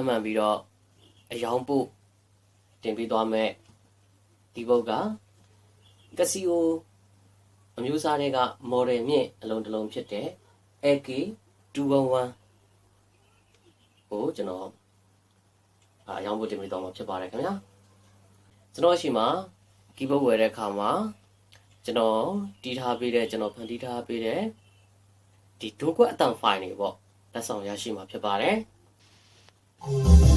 ပ်မံပြီးတော့အယောင်ပို့တင်ပေးသွားမယ်ဒီဘုတ်ကကစီယိုအမျိုးအစားတွေကမော်ဒယ်မြင့်အလုံးတစ်လုံးဖြစ်တဲ့ AK 211ကိုကျွန်တော်အယောင်ပို့တင်ပေးသွားမှာဖြစ်ပါတယ်ခင်ဗျာကျွန်တော်ရှိမှာကီးဘုတ်ဝယ်တဲ့အခါမှာကျွန်တော်တီးထားပေးတဲ့ကျွန်တော်ဖန်တီးထားပေးတဲ့ဒီဒိုကွက်အတန်ဖိုင်တွေပေါ့လက်ဆောင်ရရှိမှာဖြစ်ပါတယ် ခု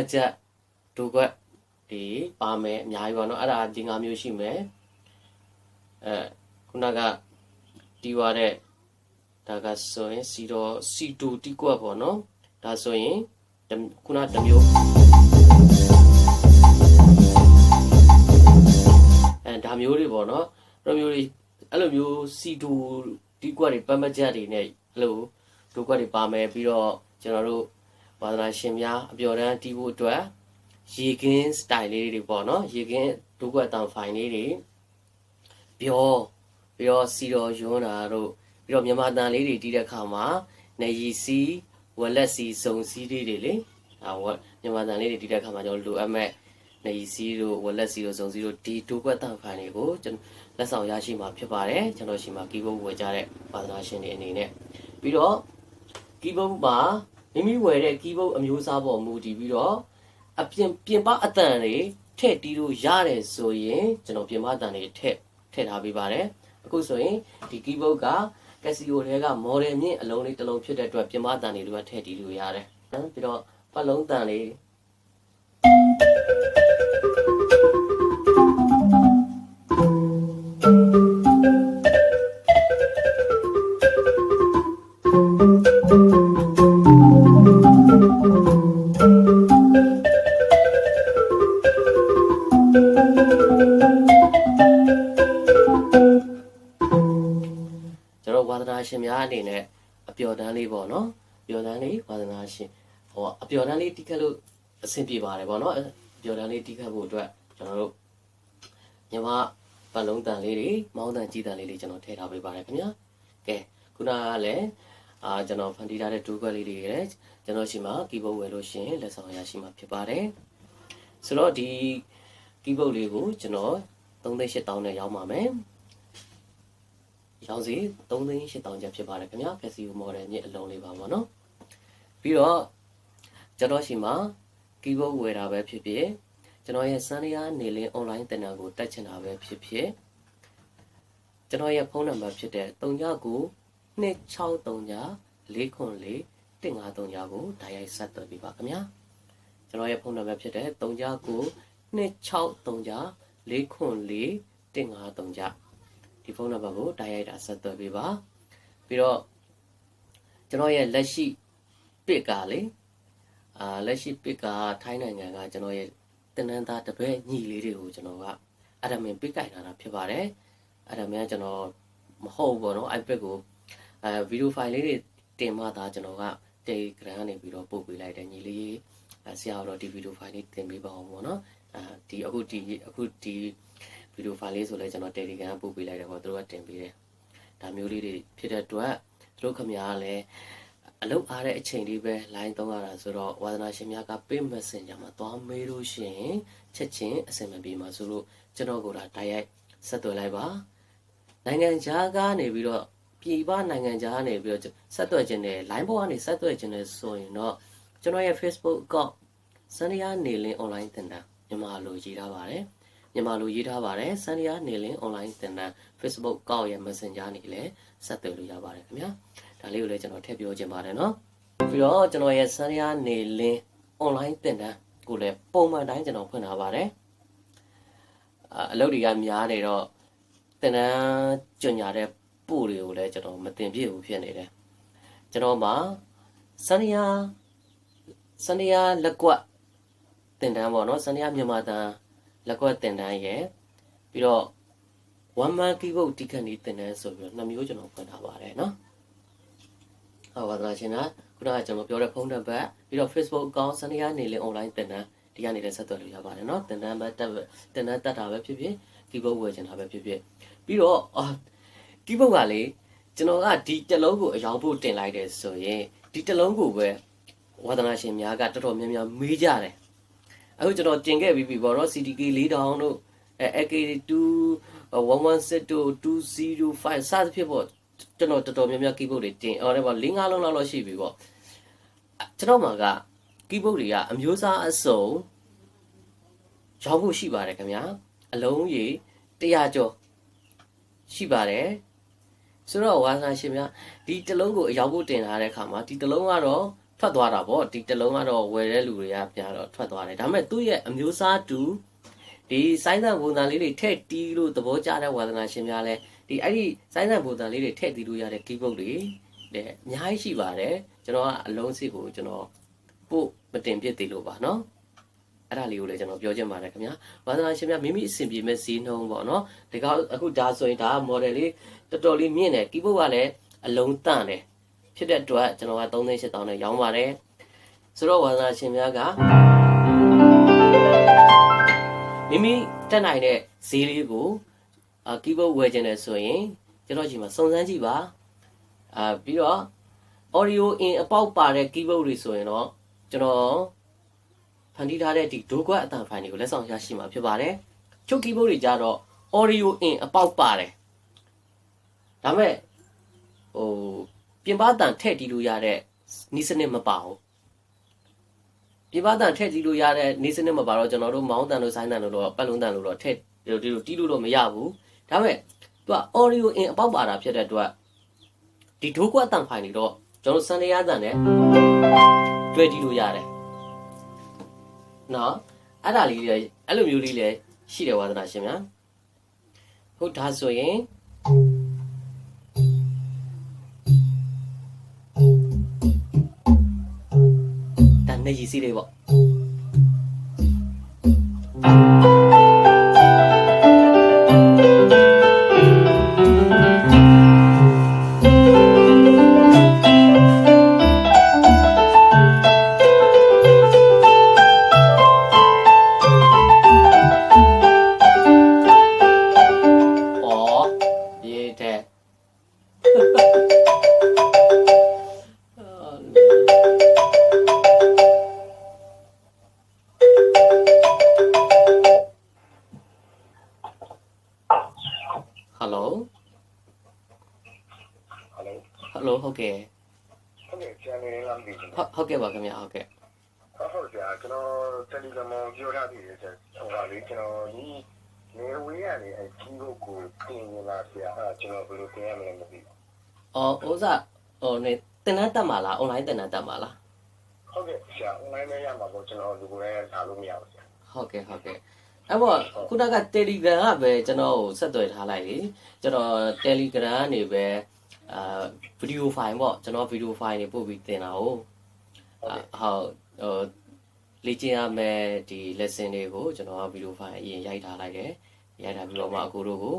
မှတ်ချက်ဒုကွက်တွေပါမယ်အများကြီးပါနော်အဲ့ဒါဒီ၅မျိုးရှိမယ်အဲခုနကတီးွားတဲ့ဒါကဆိုရင် C2 တီးကွက်ပေါ့နော်ဒါဆိုရင်ခုနတစ်မျိုးအဲဒါမျိုးတွေပေါ့နော်ဒါမျိုးတွေအဲ့လိုမျိုး C2 တီးကွက်တွေပတ်မှတ်ချက်တွေနဲ့အဲ့လိုဒုကွက်တွေပါမယ်ပြီးတော့ကျွန်တော်တို့ ဝါသနာရှင်များအပျော်တမ်းတီးဖို့အတွက်ရေကင်း style လေးတွေပေါ့နော်ရေကင်းဒုက္ခတန်ဖိုင်လေးတွေပြောပြီးတော့စီတော်ယွန်းတာတို့ပြီးတော့မြန်မာတန်လေးတွေတီးတဲ့ခါမှာနေရီစီဝက်လက်စီစုံစီလေးတွေလေအာဝက်မြန်မာတန်လေးတွေတီးတဲ့ခါမှာကျွန်တော်လိုအပ်မဲ့နေရီစီတို့ဝက်လက်စီတို့စုံစီတို့ဒီဒုက္ခတန်ဖိုင်တွေကိုကျွန်တော်လက်ဆောင်ရရှိမှာဖြစ်ပါတယ်ကျွန်တော်ရှိမှာကီးဘုတ်ဝယ်ကြတဲ့ဝါသနာရှင်တွေအနေနဲ့ပြီးတော့ကီးဘုတ်မှာ မိမိဝယ်တဲ့ကီးဘုတ်အမျိုးအစားပေါ်မူတည်ပြီးတော့အပြင်ပြင်ပအတန်တွေထည့်တီးလို့ရတယ်ဆိုရင်ကျွန်တော်ပြင်ပအတန်တွေထည့်ထည့်ထားပေးပါတယ်အခုဆိုရင်ဒီကီးဘုတ်ကကက်စီယိုတွေကမော်ဒယ်မြင့်အလုံးလေးတစ်လုံးဖြစ်တဲ့အတွက်ပြင်ပအတန်တွေတို့ကထည့်တီးလို့ရတယ်နော်ပြီးတော့ပတ်လုံးတန်လေး အပျော်တမ်းလေးပေါ့နော်အပျော်တမ်းလေးဝါသနာရှင်ဟောအပျော်တမ်းလေးတိခတ်လို့အဆင်ပြေပါတယ်ပေါ့နော်အပျော်တမ်းလေးတိခတ်ဖို့အတွက်ကျွန်တော်တို့ညီမပတ်လုံးတန်လေးတွေမောင်းတန်ကြီးတန်လေးတွေကျွန်တော်ထည့်ထားပေးပါတယ်ခင်ဗျာကဲခုနကလည်းအာကျွန်တော်ဖန်တီးထားတဲ့ဒူးခွက်လေးတွေလည်းကျွန်တော်ရှိမှာကီးဘုတ်ဝယ်လို့ရှရင်လက်ဆောင်ရရှိမှာဖြစ်ပါတယ်ဆိုတော့ဒီကီးဘုတ်လေးကိုကျွန်တော်3800နဲ့ရောင်းပါမယ် ရောင်းစီ3သိန်း8000ကျပ်ဖြစ်ပါတယ်ခင်ဗျာဖက်စီယိုမော်ဒယ်မြစ်အလုံးလေးပါပေါ့နော်ပြီးတော့ကျွန်တော်ရှိမှာကီးဘုတ်ဝယ်တာပဲဖြစ်ဖြစ်ကျွန်တော်ရဲ့စန်ရီယာနေလင်း online တင်နံကိုတက်ချင်တာပဲဖြစ်ဖြစ်ကျွန်တော်ရဲ့ဖုန်းနံပါတ်ဖြစ်တဲ့39 2639 494 153ကိုဓာတ်ရိုက်ဆက်သွယ်ပေးပါခင်ဗျာကျွန်တော်ရဲ့ဖုန်းနံပါတ်ဖြစ်တဲ့39 2639 494 153 ဒီဖုန်းနံပါတ်ကိုတိုက်ရိုက်တာဆက်သွယ်ပေးပါပြီးတော့ကျွန်တော်ရဲ့လက်ရှိပစ်ကလေအာလက်ရှိပစ်ကထိုင်းနိုင်ငံကကျွန်တော်ရဲ့တင်နန်းသားတပည့်ညီလေးတွေကိုကျွန်တော်ကအဒမင်ပစ်ကြိုက်လာတာဖြစ်ပါတယ်အဒမင်ကကျွန်တော်မဟုတ်ဘူးပေါ့နော် iPad ကိုအဲဗီဒီယိုဖိုင်လေးတွေတင်မှသာကျွန်တော်က Telegram ကနေပြီးတော့ပို့ပေးလိုက်တယ်ညီလေးအဲဆရာတော်ဒီဗီဒီယိုဖိုင်လေးတင်ပေးပါအောင်ပေါ့နော်အဲဒီအခုဒီအခုဒီဗီ ဒီယိုဖိုင်လေးဆိုလဲကျွန်တော် Telegram ပို့ပေးလိုက်တယ်ပေါ့သူတို့ကတင်ပေးတယ်ဒါမျိုးလေးတွေဖြစ်တဲ့အတွက်သူတို့ခမများကလည်းအလုပ်အားတဲ့အချိန်လေးပဲ line သုံးရတာဆိုတော့ဝါသနာရှင်များက pay messenger မှာသွားမေးလို့ရှိရင်ချက်ချင်းအဆင်မပြေမှာဆိုလို့ကျွန်တော်ကတိုက်ရိုက်ဆက်သွယ်လိုက်ပါနိုင်ငံခြားကနေပြီးတော့ပြည်ပနိုင်ငံခြားကနေပြီးတော့ဆက်သွယ်ခြင်းနဲ့ line ပေါ်ကနေဆက်သွယ်ခြင်းနဲ့ဆိုရင်တော့ကျွန်တော်ရဲ့ Facebook account စန္ဒယာနေလင်း online သင်တန်းမြန်မာလိုရေးထားပါတယ် မြန်မာလိုရေးထားပါတယ်စန္ဒယာနေလင်း online သင်တန်း Facebook account ရဲ့ messenger နေလည်းဆက်သွယ်လို့ရပါတယ်ခင်ဗျာဒါလေးကိုလည်းကျွန်တော်ထည့်ပြောချင်ပါတယ်နော်ပြီးတော့ကျွန်တော်ရဲ့စမ်းရနေလင်း online သင်တန်းကိုလည်းပုံမှန်တိုင်းကျွန်တော်ဖွင့်ထားပါတယ်အာအလုပ်တွေကများနေတော့သင်တန်းကြညာတဲ့ပို့တွေကိုလည်းကျွန်တော်မတင်ပြဘူးဖြစ်နေတယ်ကျွန်တော်မှာစမ်းရစမ်းရလက်ကွက်သင်တန်းပေါ့နော်စမ်းရမြန်မာတန် လက်ကွက်တင်တန်းရယ်ပြီးတော့ one man keyboard တိခတ်နေတင်တန်းဆိုပြီးတော့နှစ်မျိုးကျွန်တော်ဖွင့်ထားပါတယ်နော်ဟုတ်ပါသလားရှင်နာခုနကကျွန်တော်ပြောတဲ့ဖုန်းနံပါတ်ပြီးတော့ Facebook account စနေရနေလင် online တင်တန်းဒီကနေလည်းဆက်သွယ်လို့ရပါတယ်နော်တင်တန်းပဲတက်တင်တန်းတက်တာပဲဖြစ်ဖြစ် keyboard ဝယ်ချင်တာပဲဖြစ်ဖြစ်ပြီးတော့ keyboard ကလေကျွန်တော်ကဒီတက်လုံးကိုအရောက်ဖို့တင်လိုက်တယ်ဆိုရင်ဒီတက်လုံးကိုပဲဝါသနာရှင်များကတော်တော်များများမေးကြတယ် အခုကျွန်တော်တင်ခဲ့ပြီးပြီပေါ့နော် CDK 4000တို့အဲ AK2 116တို့205စသဖြင့်ပေါ့ကျွန်တော်တော်တော်များများ keyboard တွေတင်အော်ဒါပေါ့၄၅လုံးလောက်တော့ရှိပြီပေါ့ကျွန်တော်မှာက keyboard တွေကအမျိုးအစားအစုံရောင်းဖို့ရှိပါတယ်ခင်ဗျာအလုံးကြီး100ကျော်ရှိပါတယ်ဆိုတော့ဝါသနာရှင်များဒီတစ်လုံးကိုအရောက်ဖို့တင်ထားတဲ့အခါမှာဒီတစ်လုံးကတော့ ထွက်သွားတာပေါ့ဒီတလုံးကတော့ဝယ်တဲ့လူတွေကပြတော့ထွက်သွားတယ်ဒါပေမဲ့သူ့ရဲ့အမျိုးအစားတူဒီစိုင်းဆန်ပုံစံလေးတွေထည့်တီးလို့သဘောကျတဲ့ဝါသနာရှင်များလဲဒီအဲ့ဒီစိုင်းဆန်ပုံစံလေးတွေထည့်တီးလို့ရတဲ့ keyboard တွေလည်းအများကြီးရှိပါတယ်ကျွန်တော်ကအလုံးစစ်ကိုကျွန်တော်ပို့မတင်ပြစ်သေးလို့ပါနော်အဲ့ဒါလေးကိုလည်းကျွန်တော်ပြောချင်ပါတယ်ခင်ဗျာဝါသနာရှင်များမိမိအဆင်ပြေမဲ့ဈေးနှုန်းပေါ့နော်ဒီကအခုဒါဆိုရင်ဒါက model လေးတော်တော်လေးမြင့်တယ် keyboard ကလည်းအလုံးတန့်တယ် ဖြစ်တဲ့အတွက်ကျွန်တော်က3800နဲ့ရောင်းပါတယ်ဆိုတော့ဝါသနာရှင်များကမိမိတက်နိုင်တဲ့ဈေးလေးကိုအာ keyboard ဝယ်ခြင်းတယ်ဆိုရင်ကျွန်တော်ချိန်မှာစုံစမ်းကြည့်ပါအာပြီးတော့ audio in အပေါက်ပါတဲ့ keyboard တွေဆိုရင်တော့ကျွန်တော်ဖန်တီးထားတဲ့ဒီဒိုကွက်အတန်ဖိုင်တွေကိုလက်ဆောင်ရရှိမှာဖြစ်ပါတယ်ချုပ် keyboard တွေကြတော့ audio in အပေါက်ပါတယ်ဒါမဲ့ဟို ပြင်ပတန်ထည့်တီးလို့ရတဲ့နီးစနစ်မပါဘူးပြင်ပတန်ထည့်တီးလို့ရတဲ့နီးစနစ်မပါတော့ကျွန်တော်တို့မောင်းတန်လို့ဆိုင်းတန်လို့တော့ပတ်လုံးတန်လို့တော့ထည့်ဒီလိုဒီလိုတီးလို့တော့မရဘူးဒါပေမဲ့သူက audio in အပေါက်ပါတာဖြစ်တဲ့အတွက်ဒီဒိုးကွက်တန်ဖိုင်တွေတော့ကျွန်တော်စံရရတန်နဲ့တွေ့တီးလို့ရတယ်နော်အဲ့ဒါလေးလည်းအဲ့လိုမျိုးလေးလည်းရှိတယ်ဝါသနာရှင်များဟုတ်ဒါဆိုရင် ဒါနေကြီးစီးလေး ဟယ်လိုဟယ်လိုဟယ်လိုဟုတ်ကဲ့ဟုတ်ကဲ့ channel လမ်းပြီးဟုတ်ဟုတ်ကဲ့ပါခင်ဗျာဟုတ်ကဲ့ဟုတ်ကြာကျွန်တော် Telegram ပြောထားပြီးတယ်ဆရာဟိုပါလေကျွန်တော်ဒီနေဝေးရတယ်အကြီးကိုကိုပြင်လာဆရာအဲ့ကျွန်တော်ဘယ်လိုပြင်ရမလဲမသိဘူးအော်ဥစားဟိုနေတင်တန်းတက်မှာလား online တင်တန်းတက်မှာလားဟုတ်ကဲ့ဆရာ online ရမှာပေါ့ကျွန်တော်ဒီကိုယ်ရလာလို့မရဘူးဆရာဟုတ်ကဲ့ဟုတ်ကဲ့ အဲ့တော့ခုနက Telegram ကပဲကျွန်တော်ကိုဆက်သွယ်ထားလိုက်လေကျွန်တော် Telegram ကနေပဲအာဗီဒီယိုဖိုင်ပေါ့ကျွန်တော်ဗီဒီယိုဖိုင်တွေပို့ပြီးတင်တာ哦ဟုတ်ကဲ့ဟုတ်ဟိုလေ့ကျင့်ရမယ့်ဒီ lesson တွေကိုကျွန်တော်ကဗီဒီယိုဖိုင်အရင်ရိုက်ထားလိုက်တယ်ရိုက်ထားပြီးတော့မှအကိုတို့ကို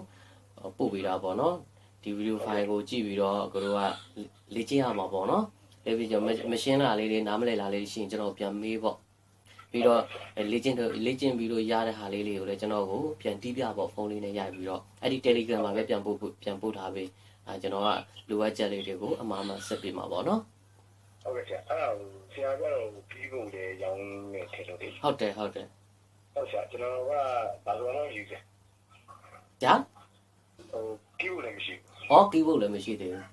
ပို့ပေးတာပေါ့နော်ဒီဗီဒီယိုဖိုင်ကိုကြည့်ပြီးတော့အကိုတို့ကလေ့ကျင့်ရမှာပေါ့နော်လေ့ပြီးကျွန်တော်မရှင်းတာလေးတွေနားမလည်တာလေးရှိရင်ကျွန်တော်ပြန်မေးပေါ့ ပြီးတော့လေ့ကျင့်လေ့ကျင့်ပြီးတော့ရတဲ့ဟာလေးတွေကိုလည်းကျွန်တော်ကိုပြန်တီးပြပေါ့ဖုန်းလေးနဲ့ရိုက်ပြီးတော့အဲ့ဒီ Telegram မှာပဲပြန်ပို့ပြန်ပို့ထားပေးအဲကျွန်တော်ကလိုအပ်ချက်လေးတွေကိုအမှားမှဆက်ပေးမှာပေါ့နော်ဟုတ်ကဲ့ဆရာအဲ့ဒါကိုဆရာကတော့ပြီးဖို့လေရောင်းနေတယ်လို့လေဟုတ်တယ်ဟုတ်တယ်ဟုတ်ဆရာကျွန်တော်ကဘာလို့လဲယူဆညာဟိုပြီးဖို့လည်းမရှိဟောကီးဘုတ်လည်းမရှိသေးဘူး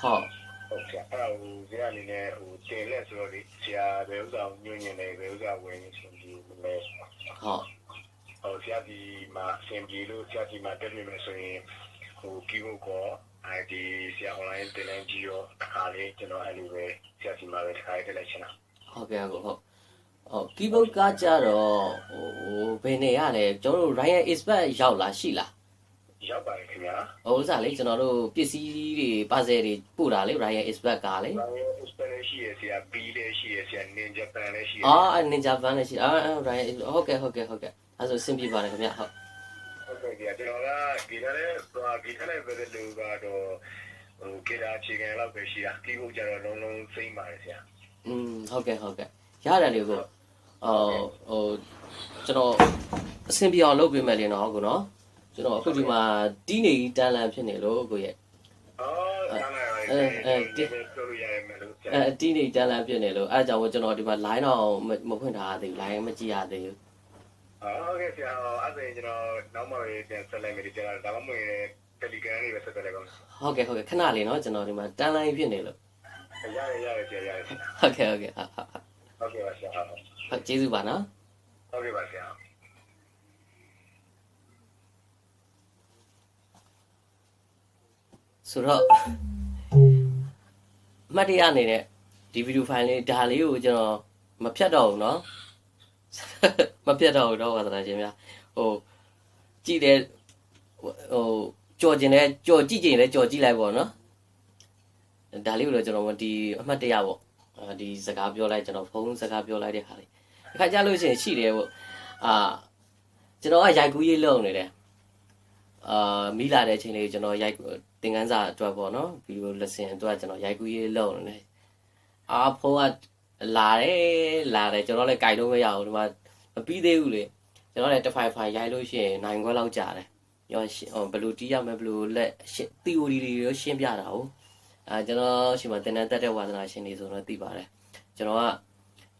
ဟုတ် ဟုတ်ဆရာအဲ့ဒါကိုဆရာအနေနဲ့ဟိုတင်လက်ဆိုတော့လေဆရာဘယ်ဥစ္စာညွှန်ညင်နေဘယ်ဥစ္စာဝင်နေရှင်ပြီးမလဲဟုတ်ဟိုဆရာဒီမှာအဆင်ပြေလို့ဆရာဒီမှာတက်နေမယ်ဆိုရင်ဟိုကီဖို့ကော ID ဆရာ online တင်နေကြည့်ရောအခါလေးကျွန်တော်အဲ့လိုပဲဆရာဒီမှာပဲတစ်ခါလေးတက်လိုက်ချင်တာဟုတ်ကဲ့ဟုတ်ဟုတ်ဟုတ်ကီးဘုတ်ကကြတော့ဟိုဘယ်နေရလဲကျွန်တော်တို့ Ryan Expert ရောက်လာရှိလား ရောက်ပါတယ်ခင်ဗျာဟိုဥစားလေကျွန်တော်တို့ပစ္စည်းတွေပါဇယ်တွေပို့တာလေ Ryan Expert ကလေဘာလို့ Spanish ရှိရဆရာ B လည်းရှိရဆရာ Ninja Pan လည်းရှိရအာ Ninja Van လည်းရှိအာ Ryan ဟုတ်ကဲ့ဟုတ်ကဲ့ဟုတ်ကဲ့အဲဆိုအဆင်ပြေပါတယ်ခင်ဗျဟုတ်ဟုတ်ကဲ့ကြာကျွန်တော်ကဒီကနေ့သွားဒီကနေ့ပဲလို့ကတော့ဟိုကေတာအခြေခံလောက်ပဲရှိတာပြီးဖို့ကြတော့လုံးလုံးစိမ့်ပါတယ်ဆရာอืมဟုတ်ကဲ့ဟုတ်ကဲ့ရတယ်လေကိုအော်ဟိုကျွန်တော်အဆင်ပြေအောင်လုပ်ပေးမယ်လေနော်ကိုနော် ကျွန်တော်အခုဒီမှာတီးနေတန်လန်ဖြစ်နေလို့ကိုရဲ့အော်ဆမ်းလာရတယ်ဒီပြောလို့ရတယ်မလို့ဆရာအဲတီးနေတန်လန်ဖြစ်နေလို့အဲအကြောင့်ကျွန်တော်ဒီမှာ line တော့မဖွင့်ထားရသေးဘူး line မကြည့်ရသေးဘူးဟုတ်ကဲ့ဆရာအဲ့ဒါကျွန်တော်နောက်မှပဲပြန်ဆက်လိုက်မယ်ဒီကျတော့ဒါမှမဟုတ် Telegram လေးပဲဆက်လိုက်ပါမယ်ဟုတ်ကဲ့ဟုတ်ကဲ့ခဏလေးနော်ကျွန်တော်ဒီမှာတန်လန်ဖြစ်နေလို့ရတယ်ရတယ်ဆရာရတယ်ဟုတ်ကဲ့ဟုတ်ကဲ့ဟုတ်ဟုတ်ဟုတ်ကဲ့ပါဆရာဟုတ်ဟုတ်ကျေးဇူးပါနော်ဟုတ်ကဲ့ပါဆရာ ဆိုတော့အမှတ်တရအနေနဲ့ဒီဗီဒီယိုဖိုင်လေးဒါလေးကိုကျွန်တော်မဖြတ်တော့ဘူးเนาะမဖြတ်တော့ဘူးတော့ဝါသနာရှင်များဟိုကြည့်တယ်ဟိုကြော်ကျင်တယ်ကြော်ကြည့်ကျင်တယ်ကြော်ကြည့်လိုက်ပေါ့နော်ဒါလေးကိုတော့ကျွန်တော်ဒီအမှတ်တရပေါ့အာဒီစကားပြောလိုက်ကျွန်တော်ဖုန်းစကားပြောလိုက်တဲ့ဟာလေးအခါကြလို့ရှိရင်ရှိတယ်ပေါ့အာကျွန်တော်ကရိုက်ကူးရေးလုပ်နေတယ် အာမိလာတဲ့အချိန်လေးကျွန်တော်ရိုက်သင်ခန်းစာအတွက်ပေါ့နော်ဗီဒီယိုလက်ဆင်အတွက်ကျွန်တော်ရိုက်ကူးရေးလုပ်နေတယ်အာဖုန်းကလာတယ်လာတယ်ကျွန်တော်လည်းကြိုက်လို့မရဘူးဒီမှာမပြီးသေးဘူးလေကျွန်တော်လည်းတစ်ဖိုင်ဖိုင်ရိုက်လို့ရှိရင်နိုင်ခွဲလောက်ကြာတယ်ရောဟိုဘယ်လိုတီးရမလဲဘယ်လိုလက်ရှင်း theory တွေရောရှင်းပြတာဟုတ်အာကျွန်တော်ရှင်မတင်တန်းတက်တဲ့ဝါသနာရှင်တွေဆိုတော့သိပါတယ်ကျွန်တော်က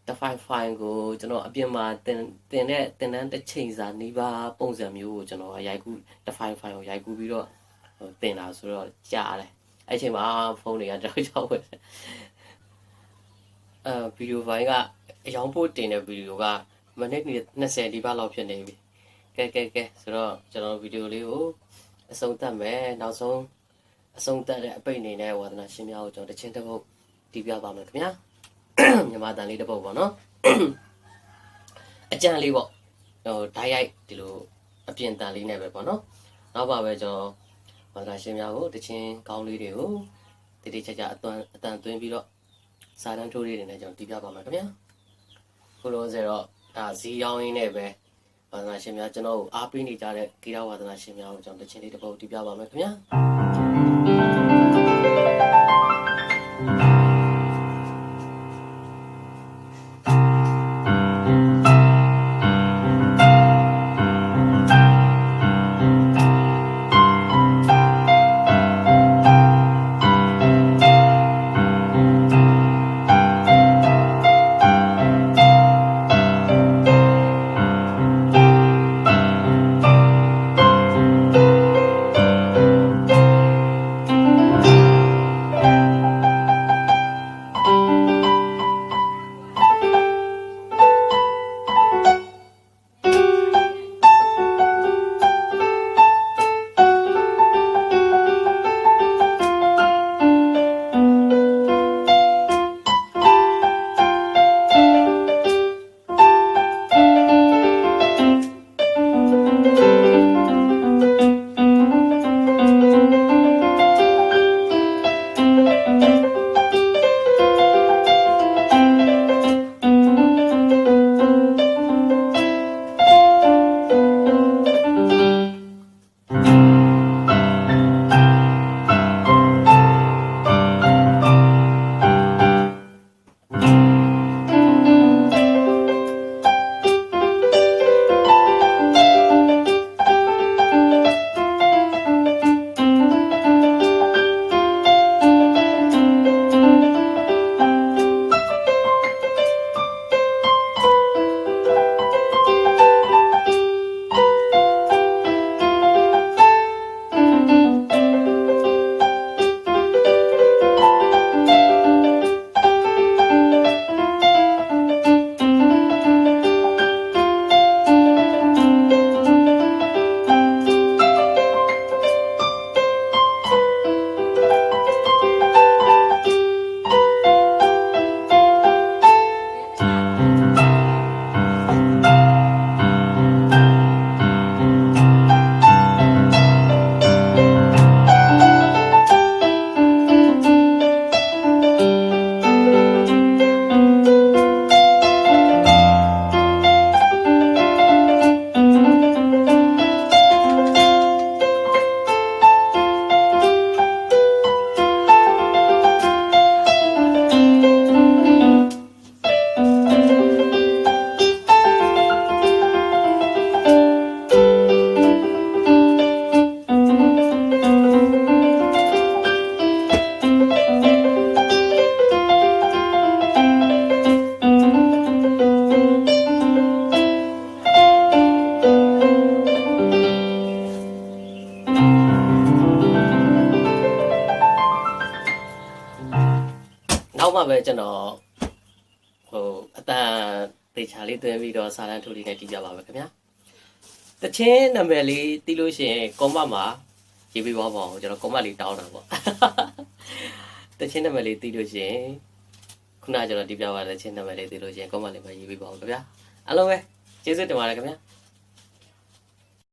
တစ်ဖိုင်ဖိုင်ကိုကျွန်တော်အပြင်မှာတင်တင်တဲ့တင်တန်းတစ်ချိန်စာနှီးပါပုံစံမျိုးကိုကျွန်တော်ကရိုက်ကူးတစ်ဖိုင်ဖိုင်ကိုရိုက်ကူးပြီးတော့ဟိုတင်တာဆိုတော့ကြားတယ်အဲ့ချိန်မှာဖုန်းတွေကတောက်ချောက်ပဲအဲဗီဒီယိုဖိုင်ကအယောင်ဖို့တင်တဲ့ဗီဒီယိုကမိနစ်20ဒီပါလောက်ဖြစ်နေပြီကဲကဲကဲဆိုတော့ကျွန်တော်ဗီဒီယိုလေးကိုအဆုံးသတ်မယ်နောက်ဆုံးအဆုံးသတ်တဲ့အပိတ်အနေနဲ့ဝါသနာရှင်များကိုကျွန်တော်တစ်ချင်းတစ်ပုတ်တီးပြပါမယ်ခင်ဗျာ မြန်မာတန်လေးတစ်ပုတ်ပေါ့နော်အကြံလေးပေါ့ဟိုဓာတ်ရိုက်ဒီလိုအပြင်တန်လေးနဲ့ပဲပေါ့နော်နောက်ပါပဲကျွန်တော်ဝါသနာရှင်များကိုတစ်ချင်းကောင်းလေးတွေကိုတတိချာချာအသွမ်းအတန်သွင်းပြီးတော့စာတန်းထိုးလေးတွေနဲ့ကျွန်တော်တီးပြပါမယ်ခင်ဗျာခုလုံးစေတော့ဒါဇီရောင်းရင်းနဲ့ပဲဝါသနာရှင်များကျွန်တော်ကိုအားပေးနေကြတဲ့ဂီတဝါသနာရှင်များကိုကျွန်တော်တစ်ချင်းလေးတစ်ပုတ်တီးပြပါမယ်ခင်ဗျာ ကျွန်တော်ဟိုအတန်တေချာလေးတွင်းပြီးတော့စာလန်ထိုးလေးနဲ့ကြည့်ကြပါမယ်ခင်ဗျာတချင်းနာမည်လေးတီးလို့ရှိရင်ကွန်မမှာရေးပေးပါပါအောင်ကျွန်တော်ကွန်မလေးတောင်းတာပေါ့တချင်းနာမည်လေးတီးလို့ရှိရင်ခုနကကျွန်တော်ဒီပြပါတဲ့တချင်းနာမည်လေးတီးလို့ရှိရင်ကွန်မလေးမှာရေးပေးပါအောင်ခင်ဗျာအားလုံးပဲကျေးဇူးတင်ပါတယ်ခင်ဗျာ